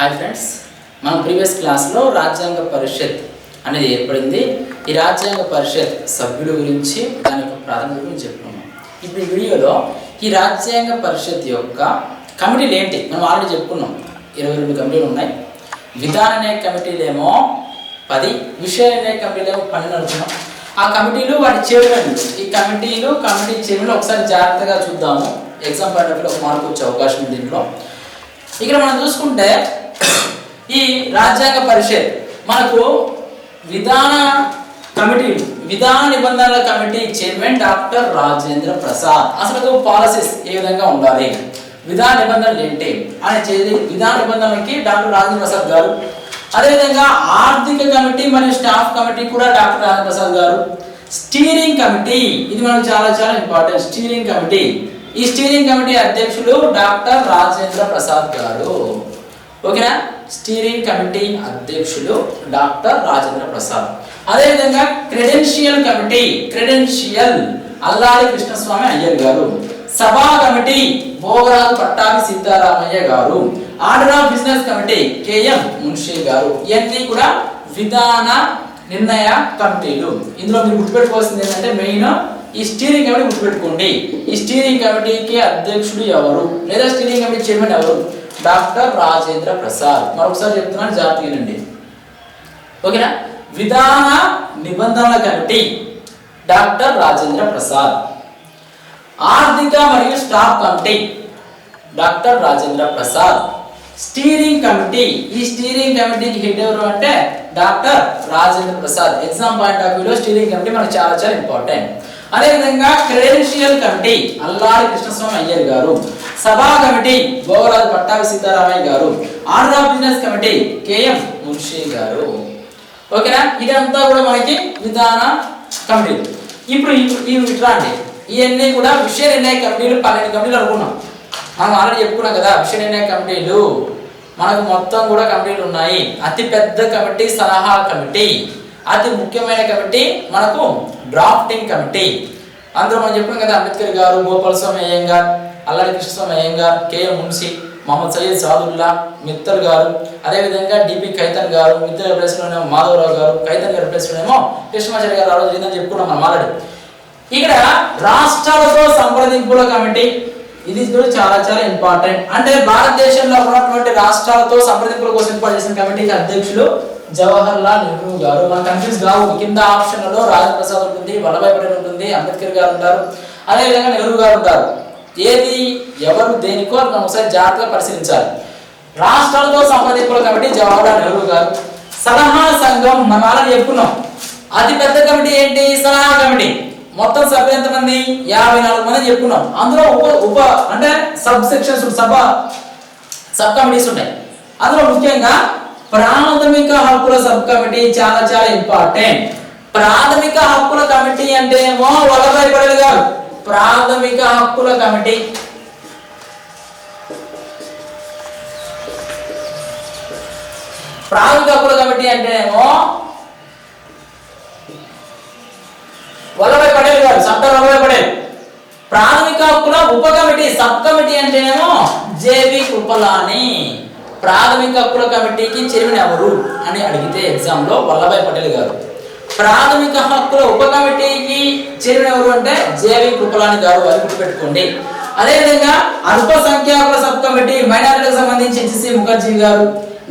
Hi friends మనం previous క్లాస్లో రాజ్యాంగ పరిషత్ అనేది ఏర్పడింది. ఈ రాజ్యాంగ పరిషత్ సభ్యుల గురించి దాని యొక్క ప్రాధాన్యత గురించి చెప్పుకున్నాం ఇప్పుడు ఈ వీడియోలో ఈ రాజ్యాంగ పరిషత్ యొక్క కమిటీలు ఏంటి? మనం ఆల్రెడీ చెప్పుకున్నాం. ఇరవై రెండు కమిటీలు ఉన్నాయి. విధాన న్యాయ కమిటీలేమో పది విషయ న్యాయ కమిటీలేమో పన్నెండు అనుకున్నాం. ఆ కమిటీలు వాటి చైర్మన్ ఈ కమిటీలు కమిటీ చైర్మన్ ఒకసారి జాగ్రత్తగా చూద్దాము. ఎగ్జామ్ పాయింట్ ఒక మార్పు వచ్చే అవకాశం ఉంది దీంట్లో ఇక్కడ మనం చూసుకుంటే ఈ రాజ్యాంగ పరిషత్ మనకు విధాన కమిటీ విధాన నిబంధనల committee chairman doctor Rajendra Prasad. అసలు పాలసీస్ ఏ విధంగా ఉండాలి? విధాన నిబంధనలు ఏంటి? అని చేసి విధాన నిబంధనలకి డాక్టర్ రాజేంద్ర ప్రసాద్ గారు. అదేవిధంగా ఆర్థిక కమిటీ మరియు స్టాఫ్ కమిటీ కూడా డాక్టర్ రాజేంద్ర ప్రసాద్ గారు. స్టీరింగ్ కమిటీ ఇది మనకు చాలా చాలా ఇంపార్టెంట్. Steering committee. ఈ స్టీరింగ్ కమిటీ అధ్యక్షులు డాక్టర్ రాజేంద్ర ప్రసాద్ గారు. ఓకేనా? స్టీరింగ్ కమిటీ అధ్యక్షులు డాక్టర్ రాజేంద్ర ప్రసాద్. అదేవిధంగా credential committee credential Alladi Krishnaswami Iyer గారు. సభా కమిటీ భోగరాజు పట్టాభి సీతారామయ్య గారు. Order of business committee KM Munshi గారు. ఇవన్నీ కూడా విధాన నిర్ణయ కమిటీలు. ఇందులో మీరు గుర్తుపెట్టుకోవాల్సింది ఏంటంటే మెయిన్ ఈ స్టీరింగ్ కమిటీ గుర్తుపెట్టుకోండి. ఈ స్టీరింగ్ కమిటీకి అధ్యక్షుడు ఎవరు? లేదా స్టీరింగ్ కమిటీ చైర్మన్ ఎవరు? డాక్టర్ రాజేంద్ర ప్రసాద్. మరొకసారి చెప్తున్నాను జాగ్రత్తగా వినండి. ఓకేనా? విధాన నిబంధనల కమిటీ డాక్టర్ రాజేంద్ర ప్రసాద్. ఆర్థిక మరియు staff committee doctor Rajendra Prasad. Steering committee ఈ స్టీరింగ్ కమిటీకి హెడ్ ఎవరు అంటే doctor Rajendra Prasad. Exam point of వ్యూలో స్టీరింగ్ కమిటీ మనకు చాలా చాలా ఇంపార్టెంట్ అదేవిధంగా క్రెడెన్షియల్ కమిటీ అల్లారి కృష్ణస్వామి అయ్యర్ గారు సభా కమిటీ గోవరాజు పట్టాభి సీతారామయ్య గారు order business committee KM Munshi గారు. ఓకేనా? ఇదంతా కూడా మనకి విధాన కమిటీ. ఇప్పుడు ఇవి ఇట్లా అండి ఇవన్నీ కూడా విషయ నిర్ణయ కమిటీలు పన్నెండు కమిటీలు అనుకున్నాం. మనం ఆల్రెడీ చెప్పుకున్నాం కదా విషయ నిర్ణయ కమిటీలు. మనకు మొత్తం కూడా కమిటీలు ఉన్నాయి. అతి పెద్ద కమిటీ సలహా కమిటీ. అతి ముఖ్యమైన కమిటీ మనకు డ్రాఫ్టింగ్ కమిటీ. అందరూ మనం చెప్పాం కదా అంబేద్కర్ గారు గోపాల స్వామి అయ్యంగార్ అల్లాడి కృష్ణస్వామి అయ్యంగార్ కేఎం మున్సి మొహమ్మద్ సయ్యద్ సాదుల్లా మిత్తల్ గారు అదేవిధంగా డిపి ఖైతన్ గారు మిత్తల్ ప్లేస్లోనేమో మాధవరావు గారు ఖైతన్ గారి ప్లేస్లోనేమో కృష్ణమాచారి గారు ఆ రోజు ఏందని చెప్పుకున్నాం మనం ఆల్రెడీ. ఇక్కడ రాష్ట్రాలతో సంప్రదింపుల కమిటీ. ఇది కూడా చాలా చాలా ఇంపార్టెంట్ అంటే భారతదేశంలో ఉన్నటువంటి రాష్ట్రాలతో సంప్రదింపుల కోసం ఏర్పాటు చేసిన కమిటీకి అధ్యక్షులు జవహర్ లాల్ నెహ్రూ గారు. మన కన్ఫ్యూజ్ కావు. కింద ఆప్షన్లలో రాజప్రసాద్ ఉంటుంది వల్లభాయ్ పటేల్ ఉంటుంది అంబేద్కర్ గారు ఉంటారు. అదేవిధంగా నెహ్రూ గారు ఉంటారు. ఏది ఎవరు దేనికో మనం ఒకసారి జాగ్రత్తగా పరిశీలించాలి. రాష్ట్రాలతో సంప్రదింపుల కమిటీ జవహర్లాల్ నెహ్రూ గారు. సలహా సంఘం మనం ఆల్రెడీ చెప్పుకున్నాం. అతి పెద్ద కమిటీ ఏంటి? సలహా కమిటీ. మొత్తం సభ్యులు ఎంతమంది? యాభై నాలుగు మంది చెప్పుకున్నాం. అందులో ఉప ఉప అంటే సబ్ సెక్షన్స్ సభ సబ్ కమిటీస్ ఉంటాయి అందులో ముఖ్యంగా ప్రాథమిక హక్కుల సబ్ కమిటీ చాలా చాలా ఇంపార్టెంట్ ప్రాథమిక హక్కుల కమిటీ అంటే ఏమో వల్లభాయ్ పటేల్ గారు ప్రాథమిక హక్కుల కమిటీ. ప్రాథమిక హక్కుల కమిటీ అంటే ఏమో వల్లభాయ్ పటేల్ గారు సర్దార్ వల్లభాయ్ పటేల్ ప్రాథమిక హక్కుల ఉప కమిటీ సబ్ కమిటీ అంటేనేమో జేబీ కృపలాని ప్రాథమిక హక్కుల కమిటీకి చైర్మన్ ఎవరు అని అడిగితే ఎగ్జామ్లో వల్లభాయ్ పటేల్ గారు. ప్రాథమిక హక్కుల ఉప కమిటీకి చైర్మన్ ఎవరు అంటే జేవి కృపలాని గారు అని గుర్తుపెట్టుకోండి. అదేవిధంగా అల్పసంఖ్యాకుల సబ్ కమిటీ మైనారిటీలకు సంబంధించి హెచ్సి ముఖర్జీ గారు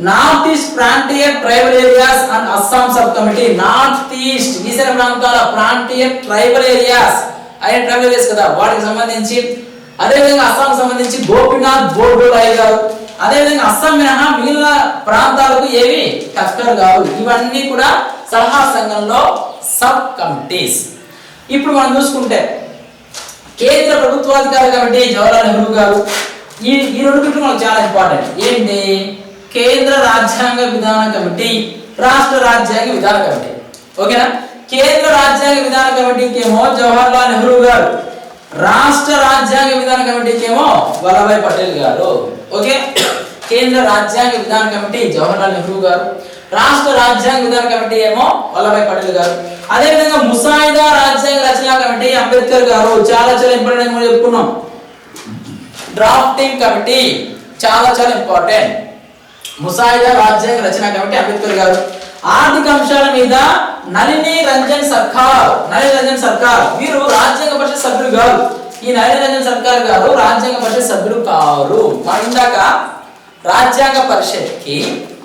నార్త్ ఈస్ట్ ప్రాంతీయ tribal areas and Assam sub committee north east ఈశాన్య ప్రాంతాల ప్రాంతీయ ట్రైబల్ ఏరియాస్ అయిన ట్రైబల్ ఏరియాస్ కదా వాటికి సంబంధించి. అదేవిధంగా అస్సాంకి సంబంధించి గోపీనాథ్ బోర్డోలాయ్ గారు అదేవిధంగా అస్సాం మినహా మిగిలిన ప్రాంతాలకు ఏవి? టక్కర్ కావు. ఇవన్నీ కూడా సలహా సంఘంలో సబ్ కమిటీస్. ఇప్పుడు మనం చూసుకుంటే కేంద్ర ప్రభుత్వాధికార కమిటీ జవహర్లాల్ నెహ్రూ గారు ఈ ఈ రెండు గురించి మనకు చాలా ఇంపార్టెంట్. ఏంటి? కేంద్ర రాజ్యాంగ విధాన కమిటీ రాష్ట్ర రాజ్యాంగ విధాన కమిటీ. ఓకేనా? కేంద్ర రాజ్యాంగ విధాన కమిటీకి ఏమో జవహర్లాల్ నెహ్రూ గారు. రాష్ట్ర రాజ్యాంగ విధాన కమిటీకి ఏమో వల్లభాయ్ పటేల్ గారు. ఓకే? కేంద్ర రాజ్యాంగ విధాన కమిటీ జవహర్లాల్ నెహ్రూ గారు. రాష్ట్ర రాజ్యాంగ విధాన కమిటీ ఏమో వల్లభాయ్ పటేల్ గారు. అదేవిధంగా ముసాయిదా రాజ్యాంగ రచనా కమిటీ అంబేద్కర్ గారు. చాలా చాలా ఇంపార్టెంట్ మనం చెప్పుకున్నాం. డ్రాఫ్టింగ్ కమిటీ చాలా చాలా ఇంపార్టెంట్ ముసాయిదా రాజ్యాంగ రచన కమిటీ అంబేద్కర్ గారు. ఆర్థిక అంశాల మీద నలిని రంజన్ సర్కార్ నళిని రంజన్ సర్కార్. వీరు రాజ్యాంగ పరిషత్ సభ్యులు గారు ఈ నళిని రంజన్ సర్కార్ గారు రాజ్యాంగ పరిషత్ సభ్యులు కారు. మనం ఇందాక రాజ్యాంగ పరిషత్కి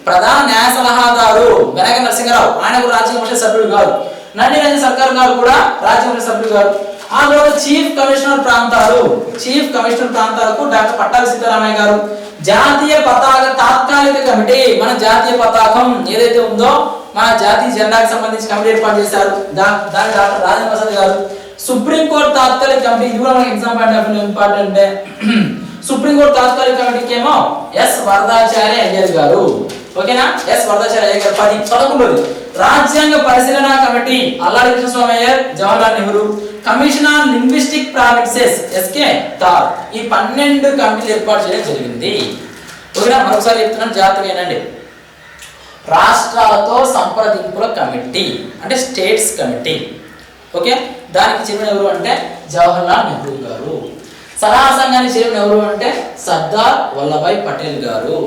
ప్రధాన న్యాయ సలహాదారు వెనక నరసింహరావు. ఆయన కూడా రాజ్యాంగ పరిషత్ సభ్యులు కాదు. నళిని రంజన్ సర్కార్ గారు కూడా రాజ్యాంగ పరిషత్ సభ్యులు గారు ఆ తర్వాత చీఫ్ కమిషనర్ ప్రాంతాలు చీఫ్ కమిషనర్ ప్రాంతాలకు డాక్టర్ పట్టాభి సీతారామయ్య గారు జాతీయ పతాక తాత్కాలిక కమిటీ మన జాతీయ పతాకం ఏదైతే ఉందో మన జాతీయ జెండాకి సంబంధించి కమిటీ ఏర్పాటు చేశారు. దాని డాక్టర్ రాజేంద్ర ప్రసాద్ గారు. సుప్రీం కోర్టు తాత్కాలిక కమిటీ ఇది కూడా మనకి exam point of important supreme court తాత్కాలిక కమిటీకి ఏమో ఎస్ వరదాచార్య అయ్యర్ గారు. ఓకేనా? ఎస్ వరదాచార్య అయ్యర్ గారు. పది పదకొండోది రాజ్యాంగ పరిశీలన committee Alladi Krishnaswami Iyer Jawaharlal Nehru commission on linguistic provinces SK Dhar ఈ పన్నెండు కమిటీలు ఏర్పాటు చేయడం జరిగింది. ఒకవేళ మరొకసారి చెప్తున్నాను జాగ్రత్తగా ఏనండి రాష్ట్రాలతో సంప్రదింపుల కమిటీ అంటే స్టేట్స్ కమిటీ. ఓకే? దానికి చెందిన ఎవరు అంటే జవహర్లాల్ నెహ్రూ గారు. సలహా సంఘానికి చెందిన ఎవరు అంటే సర్దార్ వల్లభాయ్ పటేల్ గారు.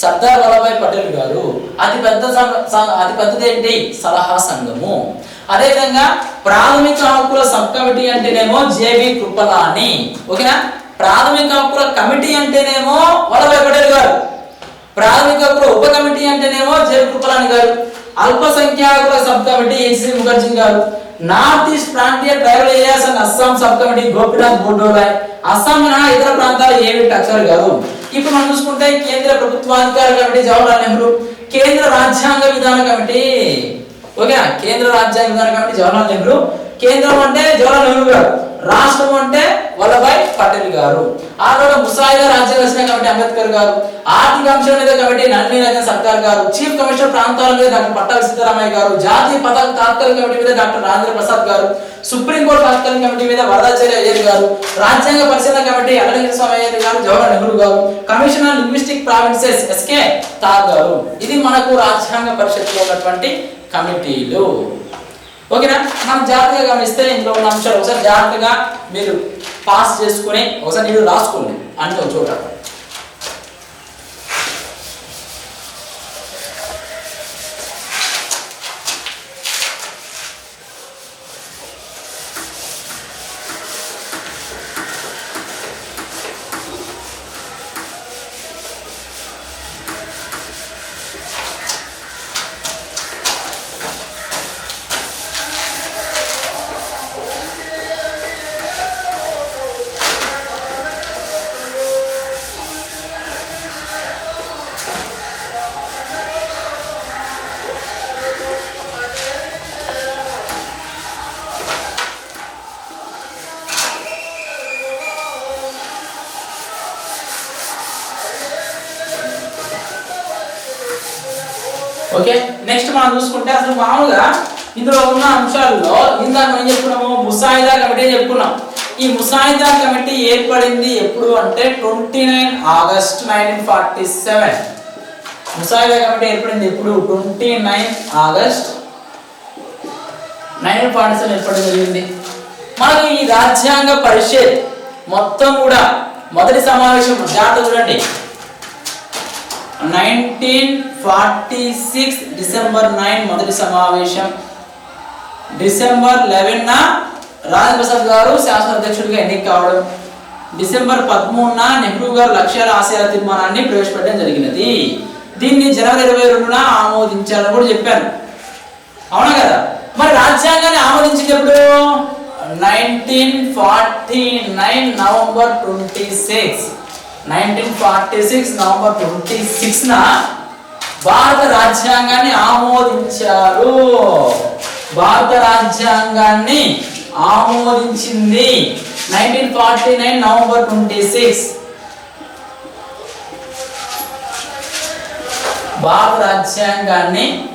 సర్దార్ వల్లభాయ్ పటేల్ గారు అతి పెద్ద సంఘ- అతి పెద్దది ఏంటి సలహా సంఘము. అదేవిధంగా ప్రాథమిక హక్కుల సబ్ కమిటీ అంటేనేమో జేబి కృపలాని. ఓకేనా? ప్రాథమిక హక్కుల కమిటీ అంటేనేమో వల్లభాయ్ పటేల్ గారు. ప్రాథమిక హక్కుల ఉప కమిటీ అంటేనేమో జేబి కృపలాని గారు. అల్పసంఖ్యాకుల సబ్ కమిటీ ఎన్సి ముఖర్జీ గారు. నార్త్ ఈస్ట్ ప్రాంతీయ tribal areas and Assam sub committee Gopinath Bordoloi Assam మినహా ఇతర ప్రాంతాలు ఏవి టచ్చర్ గారు? ఇప్పుడు మనం చూసుకుంటే కేంద్ర ప్రభుత్వాధికార కమిటీ జవహర్లాల్ నెహ్రూ కేంద్ర రాజ్యాంగ విధాన కమిటీ ఓకేనా? కేంద్ర రాజ్యాంగ విధాన కమిటీ జవహర్లాల్ నెహ్రూ. కేంద్రం అంటే జవహర్లాల్ నెహ్రూ గారు. రాష్ట్రం అంటే వల్లభాయ్ పటేల్ గారు. ఆ తర్వాత ముసాయిదా రాజ్యం రచన కమిటీ అంబేద్కర్ గారు. ఆర్థిక అంశం మీద కమిటీ నళిని రంజన్ సర్కార్ గారు. చీఫ్ కమిషనర్ ప్రాంతాల మీద డాక్టర్ పట్టాభి సీతారామయ్య గారు. జాతీయ పతాక తాత్కాలిక కమిటీ మీద డాక్టర్ రాజేంద్ర ప్రసాద్ గారు. సుప్రీంకోర్టు తాత్కాలిక కమిటీ మీద వరదాచార్య అయ్యర్ గారు. రాజ్యాంగ పరిశీలన కమిటీ అల్లరి స్వామి అయ్యర్ గారు జవహర్ నెహ్రూ గారు. Commissioner linguistic provinces SK Dhar గారు. ఇది మనకు రాజ్యాంగ పరిషత్లో ఉన్నటువంటి కమిటీలు. ఓకేనా? మనం జాగ్రత్తగా గమనిస్తే ఇందులో ఉన్న అంశాలు ఒకసారి జాగ్రత్తగా మీరు పాస్ చేసుకుని ఒకసారి మీరు రాసుకోండి. అంటే ఒక చోట. మనం చూసుకుంటే అసలు మామూలుగా ఇందులో ఉన్న అంశాల్లో ఇందాక మనం చెప్పుకున్నాము ముసాయిదా కమిటీ అని చెప్పుకున్నాం. ఈ ముసాయిదా కమిటీ ఏర్పడింది ఎప్పుడు అంటే twenty nine August nineteen forty seven. ముసాయిదా కమిటీ ఏర్పడింది ఎప్పుడు? Twenty nine August nineteen forty seven ఏర్పడడం జరిగింది. మనకు ఈ రాజ్యాంగ పరిషత్ మొత్తం కూడా మొదటి సమావేశం జాగ్రత్త చూడండి. Nineteen forty six December nine మొదటి సమావేశం. డిసెంబర్ లెవెన్న రాజప్రసాద్ గారు శాసన అధ్యక్షుడిగా ఎన్నిక కావడం. డిసెంబర్ పదమూడున నెహ్రూ గారు లక్ష్యాల ఆశయాల తీర్మానాన్ని ప్రవేశపెట్టడం జరిగినది. దీన్ని జనవరి ఇరవై రెండున ఆమోదించాలని కూడా చెప్పాను అవునా కదా? మరి రాజ్యాంగాన్ని ఆమోదించినప్పుడు? Nineteen forty nine November twenty six. Nineteen forty six November twenty six భారత రాజ్యాంగాన్ని ఆమోదించారు. భారత రాజ్యాంగాన్ని ఆమోదించింది nineteen forty nine November twenty six. భారత రాజ్యాంగాన్ని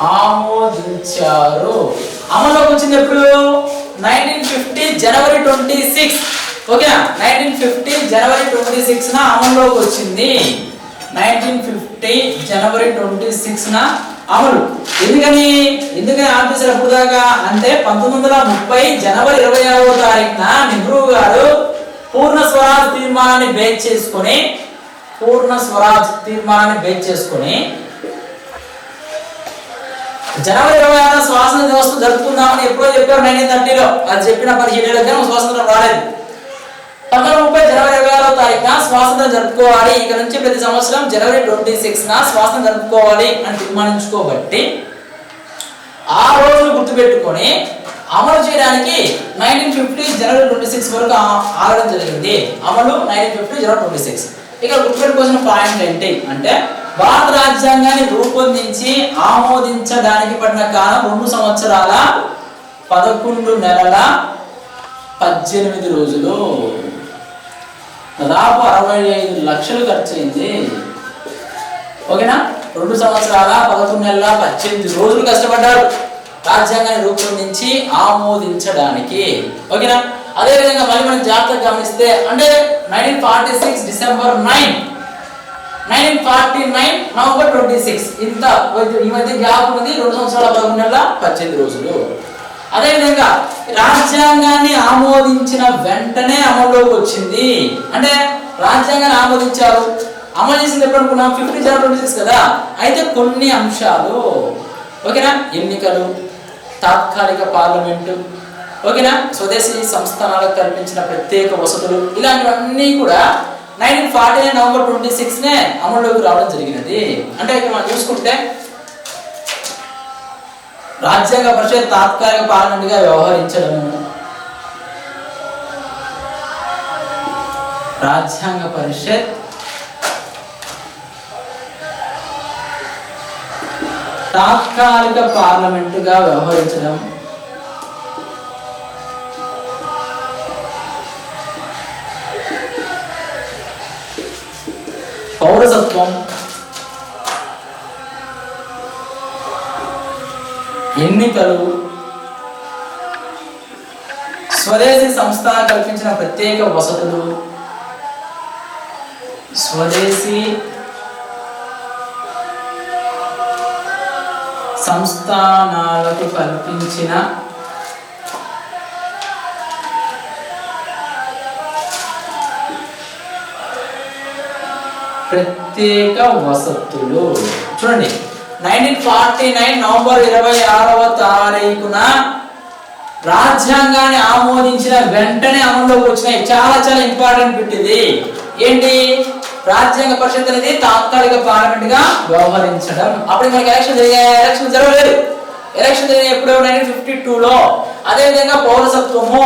ఆమోదించారు. అమలులోకి వచ్చింది ఎప్పుడు? నైన్టీన్ ఫిఫ్టీ జనవరి twenty six. Okay nineteen fifty జనవరి ట్వంటీ సిక్స్ అమల్లోకి వచ్చింది నైన్టీన్ ఫిఫ్టీ జనవరి ట్వంటీ సిక్స్ న అమలు. ఎందుకని? ఎందుకని ఆఫీసర్ ఎప్పుడు దాకా అంటే పంతొమ్మిది వందల ముప్పై జనవరి ఇరవై ఆరవ తారీఖున నెహ్రూ గారు పూర్ణ స్వరాజ్ తీర్మానాన్ని బేచ్ చేసుకొని పూర్ణ స్వరాజ్ తీర్మానాన్ని బేచ్ చేసుకొని జనవరి ఇరవై ఆరు స్వాతంత్ర దినోత్సవం జరుపుకుందామని ఎప్పుడో చెప్పారు నైన్టీన్ థర్టీలో. అది చెప్పిన పదిహేడు ఏళ్ళకి స్వాతంత్రం రాలేదు. పంతొమ్మిది ముప్పై జనవరి ఇరవై ఆరో తారీఖున స్వాతంత్రం జరుపుకోవాలి. ఇక నుంచి ప్రతి సంవత్సరం జనవరి ట్వంటీ సిక్స్ న స్వాతంత్రం జరుపుకోవాలి అని తీర్మానించుకోబట్టి ఆ రోజును గుర్తుపెట్టుకొని అమలు చేయడానికి నైన్టీన్ ఫిఫ్టీ జనవరి ట్వంటీ సిక్స్ వరకు ఆ- ఆగడం జరిగింది. అమలు నైన్టీన్ ఫిఫ్టీ జనవరి ట్వంటీ సిక్స్. ఇక గుర్తుపెట్టుకోవాల్సిన పాయింట్ ఏంటి అంటే భారత రాజ్యాంగాన్ని రూపొందించి ఆమోదించడానికి పడిన కాలం రెండు సంవత్సరాల పదకొండు నెలల పద్దెనిమిది రోజులు. దాదాపు అరవై ఐదు లక్షలు ఖర్చు అయింది ఓకేనా? రెండు సంవత్సరాల పదకొండు నెలల పద్దెనిమిది రోజులు కష్టపడ్డారు రాజ్యాంగాన్ని రూపొందించి ఆమోదించడానికి. ఓకేనా? అదే విధంగా మళ్ళీ మనం జాగ్రత్తగా గమనిస్తే అంటే nineteen forty six December nine. Nineteen forty nine November twenty six. ఇంత ఈ మధ్య గ్యాప్ ఉంది రెండు సంవత్సరాల పదకొండు నెలల పద్దెనిమిది రోజులు. అదేవిధంగా రాజ్యాంగాన్ని ఆమోదించిన వెంటనే అమల్లోకి వచ్చింది. అంటే రాజ్యాంగాన్ని ఆమోదించారు. అమలు చేసింది ఎప్పుడు అనుకున్నాం? ఫిఫ్టీ జనవరి ట్వంటీ సిక్స్ కదా? అయితే కొన్ని అంశాలు. ఓకేనా? ఎన్నికలు తాత్కాలిక పార్లమెంటు ఓకేనా? స్వదేశీ సంస్థానాలకు కల్పించిన ప్రత్యేక వసతులు ఇలాంటివన్నీ కూడా nineteen forty nine November twenty సిక్స్నే అమల్లోకి రావడం జరిగినది. అంటే ఇక్కడ మనం చూసుకుంటే రాజ్యాంగ పరిషత్ తాత్కాలిక పార్లమెంట్గా వ్యవహరించడము. రాజ్యాంగ పరిషత్ తాత్కాలిక పార్లమెంటుగా వ్యవహరించడం. పౌరసత్వం ఎన్నికలు. స్వదేశీ సంస్థ కల్పించిన ప్రత్యేక వసతులు. స్వదేశీ సంస్థానాలకు కల్పించిన ప్రత్యేక వసతులు. చూడండి. నైన్టీన్ ఫార్టీ నైన్ నవంబర్ ఇరవై ఆరవ తారీఖున రాజ్యాంగాన్ని ఆమోదించిన వెంటనే అమల్లోకి వచ్చినాయి. చాలా చాలా ఇంపార్టెంట్ పెట్టింది. ఇది ఏంటి? రాజ్యాంగ పరిషత్ అనేది తాత్కాలిక పార్లమెంట్గా వ్యవహరించడం. అప్పుడు మనకి ఎలక్షన్ జరిగాయి? ఎలక్షన్ జరగలేదు. ఎలక్షన్ జరిగిన ఎప్పుడు? నైన్టీన్ ఫిఫ్టీ టూలో. అదేవిధంగా పౌరసత్వము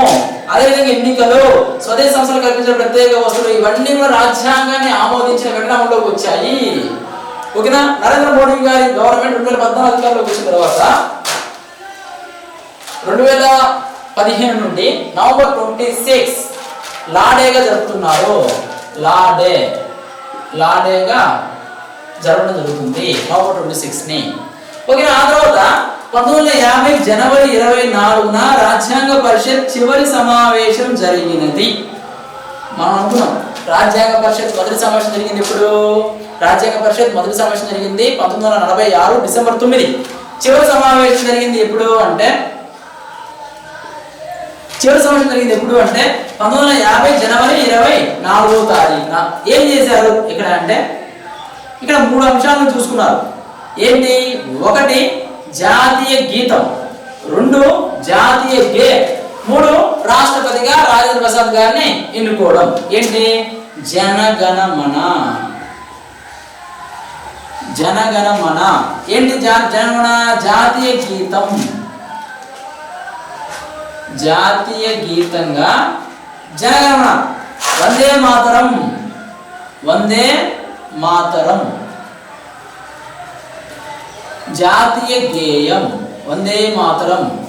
అదేవిధంగా ఎన్నికలు స్వదేశ సంస్థలు కల్పించిన ప్రత్యేక వస్తువులు ఇవన్నీ కూడా రాజ్యాంగాన్ని ఆమోదించిన వెంటనే అమల్లోకి వచ్చాయి. ఓకేనా? నరేంద్ర మోడీ గారి గవర్నమెంట్ రెండు వేల పద్నాలుగు అధికారంలోకి వచ్చిన తర్వాత రెండు వేల పదిహేను నుండి నవంబర్ ట్వంటీ సిక్స్ లాడేగా జరుపుతున్నారు. లాడే. లాడేగా జరగడం జరుగుతుంది నవంబర్ ట్వంటీ సిక్స్ని ఓకే ఆ తర్వాత పంతొమ్మిది యాభై జనవరి ఇరవై నాలుగున రాజ్యాంగ పరిషత్ చివరి సమావేశం జరిగినది. మనం అనుకున్నాం. రాజ్యాంగ పరిషత్ మొదటి సమావేశం జరిగింది ఇప్పుడు రాజ్యాంగ పరిషత్ మొదటి సమావేశం జరిగింది పంతొమ్మిది వందల నలభై ఆరు డిసెంబర్ తొమ్మిది. చివరి సమావేశం జరిగింది ఎప్పుడు అంటే చివరి సమావేశం జరిగింది ఎప్పుడు అంటే పంతొమ్మిది వందల యాభై జనవరి ఇరవై నాలుగో తారీఖున. ఏం చేశారు ఇక్కడ అంటే ఇక్కడ మూడు అంశాలను చూసుకున్నారు. ఏంటి? ఒకటి జాతీయ గీతం. రెండు జాతీయ గే. మూడు రాష్ట్రపతిగా రాజేంద్ర ప్రసాద్ గారిని ఎన్నుకోవడం. ఏంటి? జనగణమన. జనగణమన. ఏంటి జా జనగణ జాతీయ గీతం. జాతీయ గీతంగా జనగణమన. వందే మాతరం. వందే మాతరం. జాతీయ గేయం. వందే మాతరం.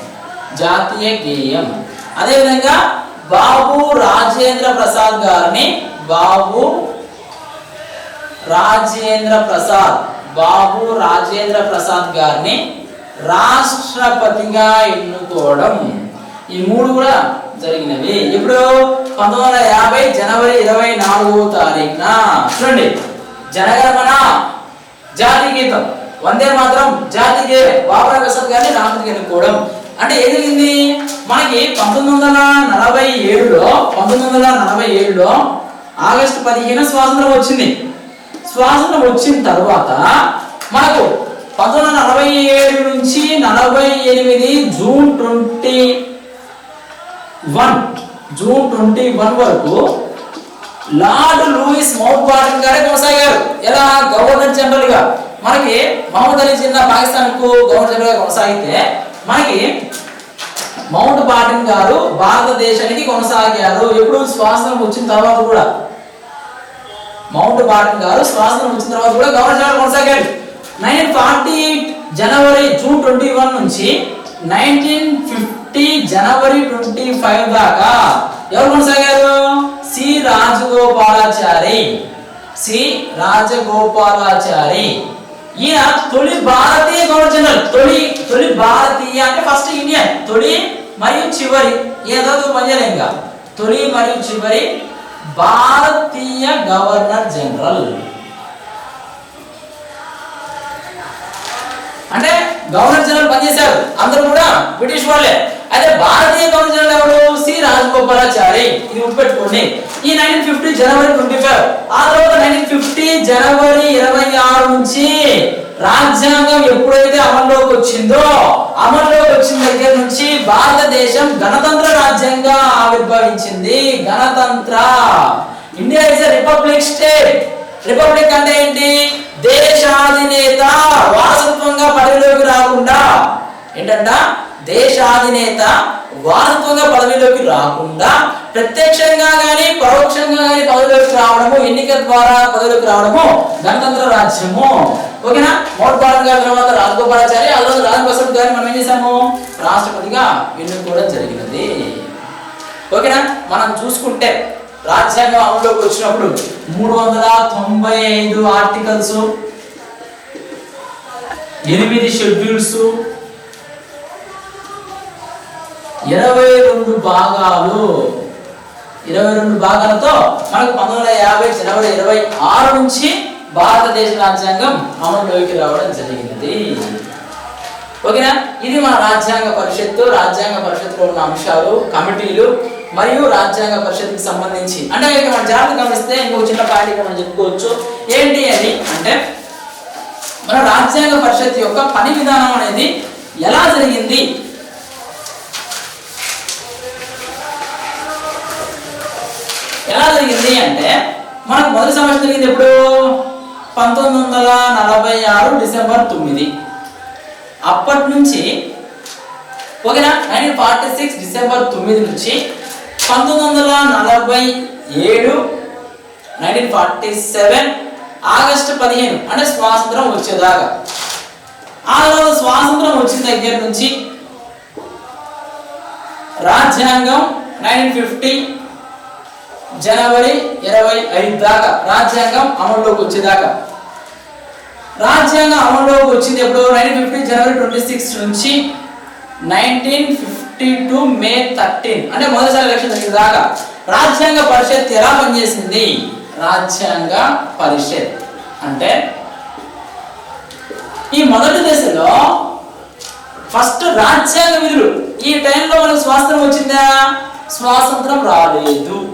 జాతీయ గేయం. అదేవిధంగా బాబు రాజేంద్ర ప్రసాద్ గారిని బాబు రాజేంద్ర ప్రసాద్ బాబు రాజేంద్ర ప్రసాద్ గారిని రాష్ట్రపతిగా ఎన్నుకోవడం. ఈ మూడు కూడా జరిగినవి. ఇప్పుడు పంతొమ్మిది వందల యాభై జనవరి ఇరవై నాలుగో తారీఖున చూడండి. జనగణమన జాతీయ గీతం. వందే మాత్రం జాతీయ గేయం బాబా ప్రసాద్ గారిని రాష్ట్రపతిగా ఎన్నుకోవడం. అంటే ఏం జరిగింది? మనకి పంతొమ్మిది వందల నలభై ఏడులో పంతొమ్మిది వందల నలభై ఏడులో ఆగస్టు పదిహేను స్వాతంత్రం వచ్చింది. స్వాతంత్రం వచ్చిన తర్వాత మనకు పంతొమ్మిది వందల నలభై ఏడు నుంచి నలభై ఎనిమిది June twenty one June twenty one వరకు లార్డ్ లూయిస్ మౌంట్ బాటన్ గారే కొనసాగారు. ఎలా? గవర్నర్ జనరల్గా మనకి మహమ్మద్ అలీ జిన్నా పాకిస్తాన్కు గవర్నర్ జనరల్గా కొనసాగితే మనకి మౌంట్ బాటన్ గారు భారతదేశానికి కొనసాగారు. ఎప్పుడు స్వాతంత్రం వచ్చిన తర్వాత కూడా. మౌంట్ బాటన్ గారు స్వాతంత్రం వచ్చిన తర్వాత కూడా గవర్నర్ జనరల్ కొనసాగారు నైన్టీన్ ఫార్టీ జనవరి జూన్ ట్వంటీ వన్ నుంచి నైన్టీన్ ఫిఫ్టీ జనవరి ట్వంటీ ఫైవ్ దాకా ఎవరు కొనసాగారు? సి రాజగోపాలాచారి. సి రాజగోపాలాచారి. ఈయన తొలి భారతీయ గవర్నర్ జనరల్. తొలి తొలి భారతీయ అంటే ఫస్ట్ ఇండియన్ తొలి మరియు చివరి. ఏదో పనిచేయలేం తొలి మరియు చివరి భారతీయ గవర్నర్ జనరల్. అంటే గవర్నర్ జనరల్ పనిచేశారు. అందరూ కూడా బ్రిటిష్ వాళ్ళే. అయితే భారతీయ గవర్నర్ జనరల్ ఎవరు? సి. రాజగోపాలాచారి. ఇది గుర్తుపెట్టుకోండి. ఈ నైన్టీన్ ఫిఫ్టీ జనవరి ట్వంటీ ఫైవ్. ఆ తర్వాత నైన్టీన్ ఫిఫ్టీ జనవరి ఇరవై ఆరు నుంచి రాజ్యాంగం ఎప్పుడైతే అమల్లోకి వచ్చిందో అమల్లోకి వచ్చిన దగ్గర నుంచి భారతదేశం గణతంత్ర రాజ్యంగా ఆవిర్భవించింది. గణతంత్ర. India is republic state. Republic అంటే ఏంటి? దేశాధినేత వారసత్వంగా పదవిలోకి రాకుండా. ఏంటంట? దేశాధినేత వారసత్వంగా పదవిలోకి రాకుండా ప్రత్యక్షంగా కానీ పరోక్షంగా కానీ పదవిలోకి రావడము ఎన్నిక ద్వారా పదవిలోకి రావడము గణతంత్ర రాజ్యము. ఓకేనా? మోట్ భారత్ గారి తర్వాత రాజగోపాలాచారి ఆ రోజు రాజ్ బసవ్ గారిని మనం ఏం చేసాము రాష్ట్రపతిగా ఎన్నుకోవడం జరిగినది. ఓకేనా? మనం చూసుకుంటే రాజ్యాంగం అమలులోకి వచ్చినప్పుడు మూడు వందల తొంభై ఐదు ఆర్టికల్స్ ఎనిమిది షెడ్యూల్స్ ఇరవై రెండు భాగాలు. ఇరవై రెండు భాగాలతో మనకు పంతొమ్మిది వందల యాభై జనవరి ఇరవై ఆరు నుంచి భారతదేశ రాజ్యాంగం అమలులోకి రావడం జరిగినది. ఓకేనా? ఇది మన రాజ్యాంగ పరిషత్తు. రాజ్యాంగ పరిషత్తులో ఉన్న అంశాలు కమిటీలు మరియు రాజ్యాంగ పరిషత్కి సంబంధించి. అంటే ఇక మన జాగ్రత్త గమనిస్తే ఇంకొక చిన్న పాయింట్ ఇక్కడ మనం చెప్పుకోవచ్చు. ఏంటి అని అంటే మన రాజ్యాంగ పరిషత్ యొక్క పని విధానం అనేది ఎలా జరిగింది? ఎలా జరిగింది అంటే మనకు మొదటి సమస్య జరిగింది ఎప్పుడు? పంతొమ్మిది వందల నలభై ఆరు డిసెంబర్ తొమ్మిది. అప్పటి నుంచి ఓకేనా? నైన్టీన్ ఫార్టీ సిక్స్ డిసెంబర్ తొమ్మిది నుంచి పంతొమ్మిది వందల నలభై ఏడు నైన్టీన్ ఫార్టీ సెవెన్ ఆగస్టు పదిహేను అంటే స్వాతంత్రం వచ్చేదాకా. ఆ తర్వాత స్వాతంత్రం వచ్చిన దగ్గర నుంచి రాజ్యాంగం నైన్టీన్ ఫిఫ్టీ జనవరి ఇరవై ఐదు దాకా రాజ్యాంగం అమల్లోకి వచ్చేదాకా. రాజ్యాంగం అమల్లోకి వచ్చింది ఎప్పుడు నైన్టీన్ ఫిఫ్టీ జనవరి ట్వంటీ సిక్స్ నుంచి nineteen fifty two May thirteen అంటే మొదటిసారి ఎలక్షన్ జరిగిన దాకా రాజ్యాంగ పరిషత్ ఎలా పనిచేసింది? రాజ్యాంగ పరిషత్. అంటే ఈ మొదటి దశలో ఫస్ట్ రాజ్యాంగ విధులు. ఈ టైంలో మనకు స్వాతంత్రం వచ్చిందా? స్వాతంత్రం రాలేదు.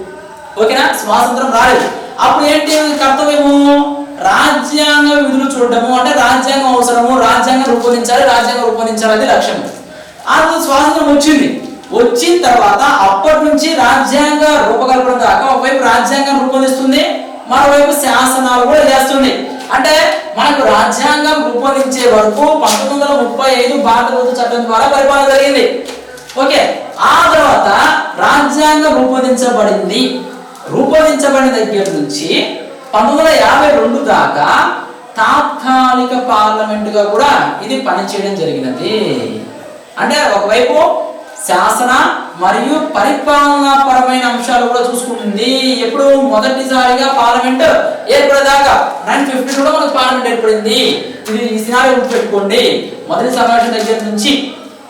ఓకేనా? స్వాతంత్రం రాలేదు. అప్పుడు ఏంటి? కర్తవ్యము? రాజ్యాంగ విధులు చూడటము. అంటే రాజ్యాంగం అవసరము రాజ్యాంగం రూపొందించాలి రాజ్యాంగం రూపొందించాలి అది లక్ష్యం ఆ స్వాతంత్రం వచ్చింది. వచ్చిన తర్వాత అప్పటి నుంచి రాజ్యాంగ రూపకల్పన దాకా ఒకవైపు రాజ్యాంగం రూపొందిస్తుంది మరోవైపు శాసనాలు కూడా చేస్తుంది. అంటే మనకు రాజ్యాంగం రూపొందించే వరకు పంతొమ్మిది వందల ముప్పై ఐదు భారత ప్రభుత్వ చట్టం ద్వారా పరిపాలన జరిగింది. ఓకే. ఆ తర్వాత రాజ్యాంగం రూపొందించబడింది. రూపొందించబడిన దగ్గర నుంచి పంతొమ్మిది వందల యాభై రెండు దాకా తాత్కాలిక పార్లమెంటుగా కూడా ఇది పనిచేయడం జరిగినది. అంటే ఒకవైపు శాసన మరియు పరిపాలనాపరమైన అంశాలు కూడా చూసుకుంటుంది. ఎప్పుడు మొదటిసారిగా పార్లమెంట్ ఏర్పడేదాకా నైన్ ఫిఫ్టీ కూడా మనకు పార్లమెంట్ ఏర్పడింది. ఇది ఈ సినారీ గుర్తుపెట్టుకోండి. మొదటి సమావేశం దగ్గర నుంచి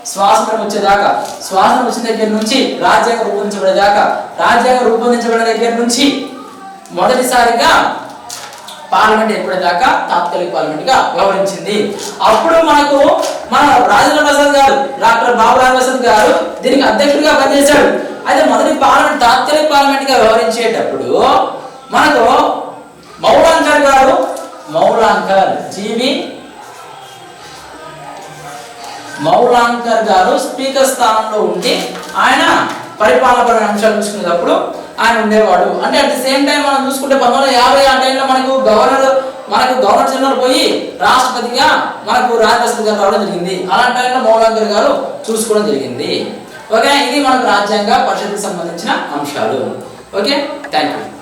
స్వాతంత్రం వచ్చేదాకా స్వాతంత్రం వచ్చిన దగ్గర నుంచి రాజ్యాంగం రూపొందించబడేదాకా రాజ్యాంగం రూపొందించబడిన దగ్గర నుంచి మొదటిసారిగా పార్లమెంట్ ఏర్పడేదాకా తాత్కాలిక పార్లమెంట్గా వ్యవహరించింది. అప్పుడు మనకు మన రాజేంద్ర ప్రసాద్ గారు డాక్టర్ బాబు రాజప్రసాద్ గారు దీనికి అధ్యక్షుడిగా పనిచేశాడు అయితే మొదటి పార్లమెంట్ తాత్కాలిక పార్లమెంట్గా వ్యవహరించేటప్పుడు మనకు మౌలాంకర్ గారు మౌలాంకర్ జీవి మౌలాంకర్ గారు స్పీకర్ స్థానంలో ఉండి ఆయన పరిపాలన అంశాలు చూసుకునేటప్పుడు ఆయన ఉండేవాడు. అంటే అట్ ది సేమ్ టైం మనం చూసుకుంటే పంతొమ్మిది యాభై ఆ టైంలో మనకు గవర్నర్ మనకు గవర్నర్ జనరల్ పోయి రాష్ట్రపతిగా మనకు రాజరాష్ట్రపతి గారు రావడం జరిగింది. అలాంటి టైంలో మౌలాంకర్ గారు చూసుకోవడం జరిగింది. ఓకే? ఇది మనకు రాజ్యాంగ పరిషత్కి సంబంధించిన అంశాలు. ఓకే? Thank you